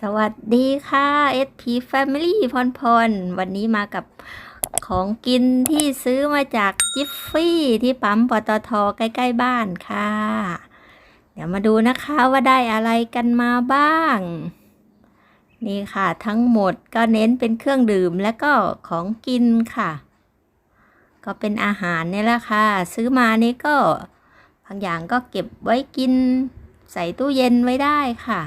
สวัสดีค่ะ SP Family พรพร วันนี้มากับของกินที่ซื้อมาจากจิฟฟี่ที่ปั๊มปตทใกล้ ๆ บ้านค่ะ เดี๋ยวมาดูนะคะว่าได้อะไรกันมาบ้าง นี่ค่ะทั้งหมดก็เน้นเป็นเครื่องดื่มและก็ของกินค่ะ ก็เป็นอาหารเนี่ยแหละค่ะ ซื้อมานี่ก็บางอย่างก็เก็บไว้กิน ใส่ตู้เย็นไว้ได้ค่ะ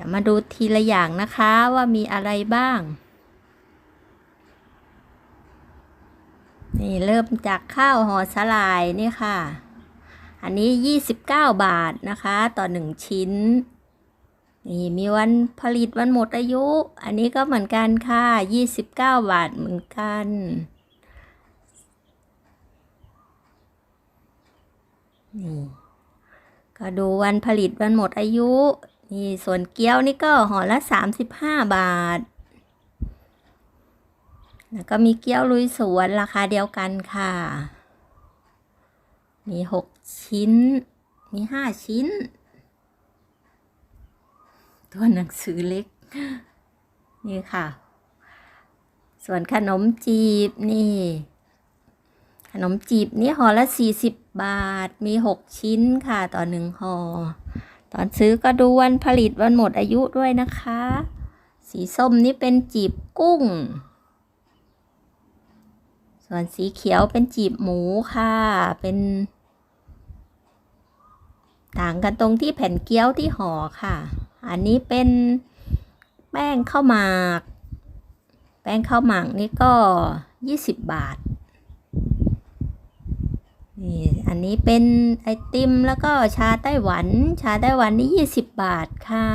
ดี๋ยวมาดูทีละอย่างนะคะว่ามีอะไรบ้าง นี่เริ่มจากข้าวห่อสลายนี่ค่ะ อันนี้ 29 บาทนะคะ ต่อ 1 ชิ้น นี่มีวันผลิตวันหมดอายุ อันนี้ก็เหมือนกันค่ะ 29 บาทเหมือนกันนี่ก็ดูวันผลิตวันหมดอายุ นี่ส่วนเกี๊ยวนี่ก็ห่อละ 35 บาท แล้วก็มีเกี๊ยวลุยสวนราคาเดียวกันค่ะ มี 6 ชิ้น มี 5 ชิ้น ตัวหนังสือเล็ก นี่ค่ะ ส่วนขนมจีบนี่ ขนมจีบนี่ห่อละ 40 บาท มี 6 ชิ้นค่ะต่อหนึ่งห่อ ตอนซื้อก็ดูวันผลิตวันหมดอายุด้วยนะคะ สีส้มนี่เป็นจีบกุ้ง ส่วนสีเขียวเป็นจีบหมูค่ะ เป็น ต่างกันตรงที่แผ่นเกี๊ยวที่ห่อค่ะ อันนี้เป็นแป้งข้าวหมาก แป้งข้าวหมากนี่ก็ 20 บาท นี่อันนี้เป็นไอติมแล้วก็ชาไต้หวัน ชาไต้หวันนี่20 บาทค่ะ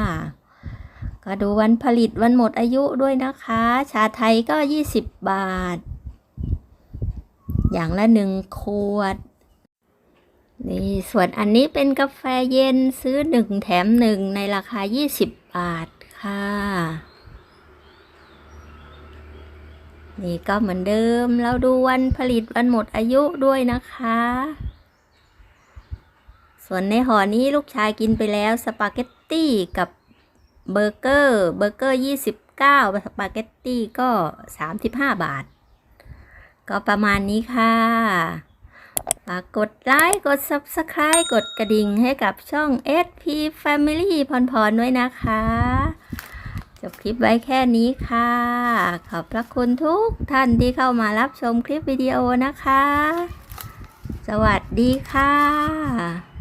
ก็ดูวันผลิตวันหมดอายุด้วยนะคะ ชาไทยก็ 20 บาท อย่างละหนึ่งขวด นี่ส่วนอันนี้เป็นกาแฟเย็นซื้อหนึ่งแถมหนึ่งในราคา 20 บาทค่ะ นี่ก็เหมือนเดิม เราดูวันผลิตวันหมดอายุด้วยนะคะ ส่วนในห่อนี้ลูกชายกินไปแล้วสปาเกตตี้กับเบอร์เกอร์เบอร์เกอร์29สปาเกตตี้ก็35บาท ก็ประมาณนี้ค่ะฝากกดไลค์ กด Subscribe กดกระดิ่งให้กับช่อง SP Family พรพรด้วยนะคะ จบคลิปไว้แค่นี้ค่ะ ขอบพระคุณทุกท่านที่เข้ามารับชมคลิปวิดีโอนะคะ สวัสดีค่ะ